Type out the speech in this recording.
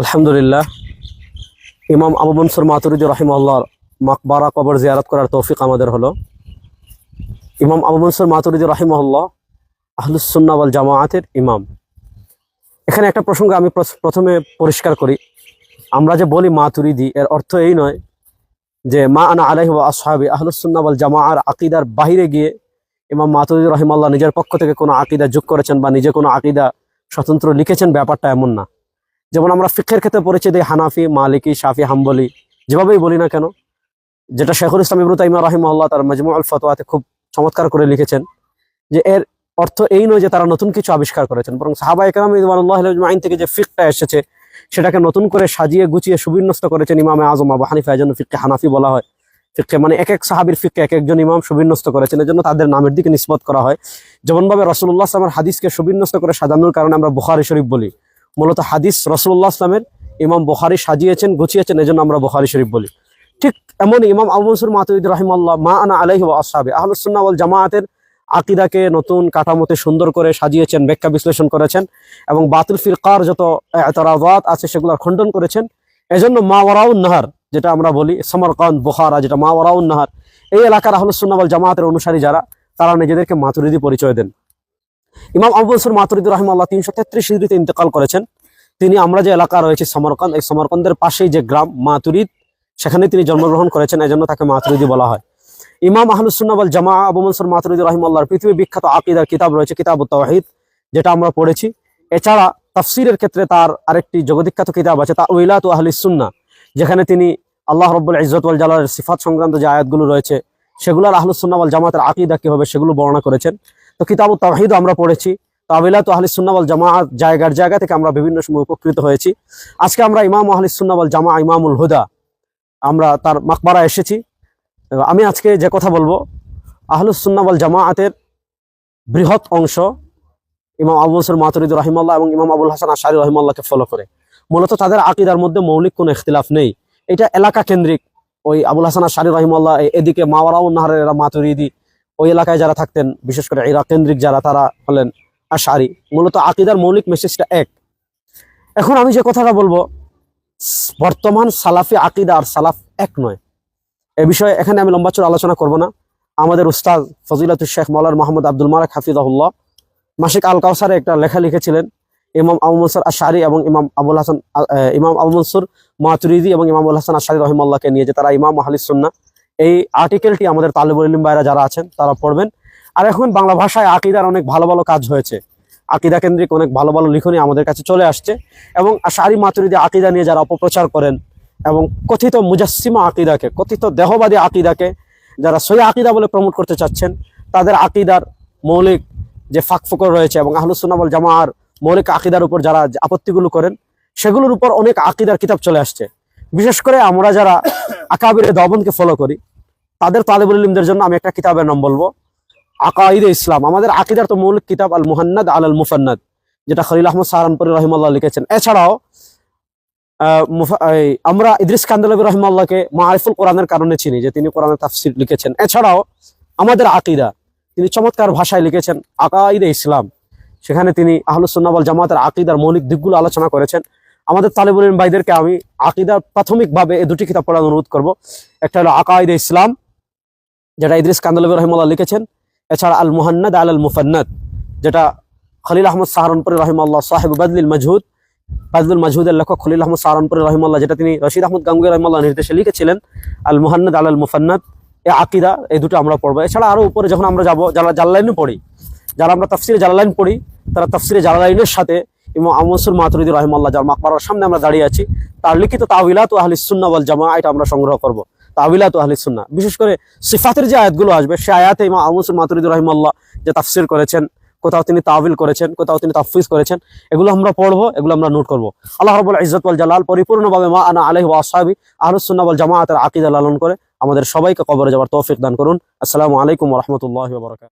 আলহামদুলিল্লাহ। ইমাম আবু মনসুর মাতুরিদি রহিমল্লাহর মাকবারা কবর জিয়ারত করার তৌফিক আমাদের হলো। ইমাম আবু মনসুর মাতুরিদি রহিমল্লাহ আহলুসুন্না ওয়াল জামায়াতের ইমাম। এখানে একটা প্রসঙ্গ আমি প্রথমে পরিষ্কার করি। আমরা যে বলি মাতুরিদি, এর অর্থ এই নয় যে মা আনা আলাইহি আসহাবি আহলুসুন্না ওয়াল জামাআর আকিদার বাহিরে গিয়ে ইমাম মাতুরিদি রহিমাল্লাহ নিজের পক্ষ থেকে কোনো আকিদা যোগ করেছেন বা নিজে কোনো আকিদা স্বতন্ত্র লিখেছেন, ব্যাপারটা এমন না। যেমন আমরা ফিক্ষের ক্ষেত্রে পরিচয় দিই হানাফি, মালিকি, শাফি, হাম্বলি, যেভাবেই বলি না কেন, যেটা শেখুল ইসলাম ইবরু তাইমা রাহিমাল্লাহ তার মজমু আল ফতোয়াতে খুব চমৎকার করে লিখেছেন যে এর অর্থ এই নয় যে তারা নতুন কিছু আবিষ্কার করেছেন, বরং সাহাবা আইন থেকে যে ফিকটা এসেছে, সেটাকে নতুন করে সাজিয়ে গুছিয়ে সুবিন্যস্ত করেছেন ইমামে আজম আবু হানিফা, এজন্য ফিককে হানাফি বলা হয়। ফিককে মানে এক এক সাহাবির ফিককে এক একজন ইমাম সুবিন্যস্ত করেছেন, এজন্য তাদের নামের দিকে নিষ্পত করা হয়। যেমনভাবে রসুল্লাহ আসলামের হাদিসকে সুবিন্যস্ত করে সাজানোর কারণে আমরা বুখারি শরীফ বলি। মূলত হাদিস রসুল্লাহ আসলামের ইমাম বুখারি সাজিয়েছেন, গুছিয়েছেন, এজন্য আমরা বুখারি শরীফ বলি। ঠিক এমন ইমাম আবু মনসুর মাতুদ রহিমাল্লাহ মা আনা আলাইহি ওয়া আসহাবি। আহলুসুন্নাহ ওয়াল আকিদাকে নতুন কাঠামোতে সুন্দর করে সাজিয়েছেন, ব্যাখ্যা বিশ্লেষণ করেছেন এবং বাতিল ফিরকার যত এতরাবাত আছে সেগুলোর খণ্ডন করেছেন। এজন্য মা ওয়ারাউন নাহার, যেটা আমরা বলি সমরকান বুখারা, যেটা মা ওয়ারাউন নাহার, এই এলাকার আহলুসুন্নাহ ওয়াল জামাআতের অনুসারী যারা, তারা নিজেদেরকে মাতুরিদি পরিচয় দেন। ইমাম আবু বনসুর মাতুরিদুর রহমাল্লাহ তিনশো তেত্রিশ হিজড়িতে ইন্তেকাল করেছেন। তিনি, আমরা যে এলাকা রয়েছে সমরকান এই সমরকান্দের পাশেই যে গ্রাম মাতুরিদ, সেখানে তিনি জন্মগ্রহণ করেছেন, এজন্য তাকে মাতুরিদি বলা হয়। ইমাম আহলুসুন্নাবল জামা আবু মনসুর মাতুরিদ রহিমাল্লাহর পৃথিবী বিখ্যাত আকিদার কিতাব রয়েছে কিতাব তাওহিদ, যেটা আমরা পড়েছি। এছাড়া তাফসিরের ক্ষেত্রে তার আরেকটি জগবিখ্যাত কিতাব আছে তা উইলাত আহলিসুন্না যেখানে তিনি আল্লাহ রব্বুল ইজ্জত ওয়াল জালালের সিফাত সংক্রান্ত যে আয়াতগুলো রয়েছে সেগুলোর আহলুসুন্না ওয়াল জামাতের আকিদা কি হবে সেগুলো বর্ণনা করেছেন। তো কিতাব তাওহিদও আমরা পড়েছি। তাবিলাত আহলি সুন্নাওয়াল জামাআত জায়গার জায়গা থেকে আমরা বিভিন্ন সময় উপকৃত হয়েছি। আজকে আমরা ইমাম আহলি সুন্নাওয়াল জামা ইমামুল হুদা, আমরা তার মাকবারা এসেছি। আমি আজকে যে কথা বলব আহলুস সুন্নাওয়াল জামাআতের বৃহৎ অংশ ইমাম আবু বসর মাতুরিদ রহিমাল্লাহ এবং ইমাম আবুল হাসান আশারি রহিমাল্লাহকে ফলো করে। মূলত তাদের আকিদার মধ্যে মৌলিক কোনো ইখতিলাফ নেই। এটা এলাকা কেন্দ্রিক। ওই আবুল হাসান আশারি রহিমাল্লাহ এদিকে মাওয়ারাউ নাহারের এরা মাতুরিদি ওই এলাকায় যারা থাকতেন, বিশেষ করে ইরাক কেন্দ্রিক যারা, তারা হলেন আশারি। মূলত আকিদার মৌলিক মেসেজটা এক। এখন আমি যে কথাটা বলব, বর্তমান সালাফি আকিদা আর সালাফ এক নয়। এ বিষয়ে এখানে আমি লম্বা চড় আলোচনা করব না। আমাদের উস্তাদ ফজিলাতুল শেখ মৌলার মোহাম্মদ আব্দুল মালিক হাফিজাহুল্লাহ মাসিক আল কাউসারে একটা লেখা লিখেছিলেন, ইমাম আবু মনসুর আশারি এবং ইমাম আবুল হাসান ইমাম আবু মনসুর মাতুরিদি এবং ইমাম আবুল হাসান আশারি রহিমাল্লাহকে নিয়ে, যে তারা ইমাম আহলিস সুন্না এই আর্টিকেলটি আমাদের তালেবুল ইলিম ভাইরা যারা আছেন, তারা পড়বেন। আর এখন বাংলা ভাষায় আকিদার অনেক ভালো ভালো কাজ হয়েছে। আকিদা কেন্দ্রিক অনেক ভালো ভালো লিখনী আমাদের কাছে চলে আসছে এবং সারি মাতুরিদি আকিদা নিয়ে যারা অপপ্রচার করেন এবং কথিত মুজাসিমা আকিদাকে, কথিত দেহবাদী আকিদাকে, যারা সই আকিদা বলে প্রমোট করতে চাচ্ছেন, তাদের আকিদার মৌলিক যে ফাঁকফোকর রয়েছে এবং আহলুসুন্নাবল জামার মৌলিক আকিদার উপর যারা আপত্তিগুলো করেন, সেগুলোর উপর অনেক আকিদার কিতাব চলে আসছে। বিশেষ করে আমরা যারা আকাবির দবনকে ফলো করি তাদের তালেবুল ইলমদের জন্য আমি একটা কিতাবের নাম বলব। আকাইদে ইসলাম। আমাদের আকিদার তো মৌলিক কিতাব আল মুহান্নাদ আল আল মুফান্নাদ, যেটা খলিল আহমদ সাহারানপুরি রহিমাল্লাহ লিখেছেন। এছাড়াও আমরা ইদ্রিস কান্দালবী রহিমাল্লাহকে মারিফুল কোরআনের কারণে চিনি, যে তিনি কোরআনের তাফসির লিখেছেন। এছাড়াও, আমাদের আকিদা, তিনি চমৎকার ভাষায় লিখেছেন আকাইদে ইসলাম। সেখানে তিনি আহলুসুন্নাবল জামাতের আকিদার মৌলিক দিকগুলো আলোচনা করেছেন। আমাদের তালেবুল ভাইদেরকে আমি আকিদার প্রাথমিকভাবে এই দুটি কিতাব পড়ার অনুরোধ করব। একটা হলো আকাইদে ইসলাম যেটা ইদ্রিস কান্দলবী রহিমাল্লাহ লিখেছেন, এছাড়া আল মুহান্নাদ আল আল মুফান্নাদ যেটা খলিল আহমদ সাহারনপুরি রহিমাল্লাহ, সাহেব বাদলিল মজহুদ, বাদলুল মজহুদের লেখক খলিল আহমদ সাহারনপুরি রহিমাল্লাহ, যেটা তিনি রশিদ আহমদ গাঙ্গুই রহিমাল্লাহ নির্দেশে লিখেছিলেন আল মুহান্নাদ আল আল মুফান্নাদ এ আকিদা, এই দুটো আমরা পড়ব। এছাড়া আরও উপরে যখন আমরা যাব, যারা জাল্লাইনে পড়ি, যারা আমরা তাফসিরে জালালাইন পড়ি, তারা তাফসিরে জালালাইনের সাথে ইমাম আমসুর মাতুরিদি রহিমাল্লাহ, যার মাকবারার সামনে আমরা দাঁড়িয়ে আছি, তার লিখিত তাবিলাত আহলি সুন্না ওয়াল জামা এটা আমরা সংগ্রহ করব। তাবিলাত আহলি সুন্না বিশেষ করে সিফাতের যে আয়াতগুলো আসবে, সে আয়াতে ইমা আমসুর মাতুরিদ রহিমাল্লাহ যে তাফসির করেছেন, কোথাও তিনি তাবিল করেছেন, কোথাও তিনি তাফিজ করেছেন, এগুলো আমরা পড়ব, এগুলো আমরা নোট করব। আল্লাহ রবুল ইজত ওয়াল জালাল পরিপূর্ণভাবে মা আনা আলহ সুন্নাহ ওয়াল জামাআতের আকিদা লালন করে আমাদের সবাইকে কবরে যাওয়ার তৌফিক দান করুন। আসসালামু আলাইকুম রহমতুল্লাহ বরকাত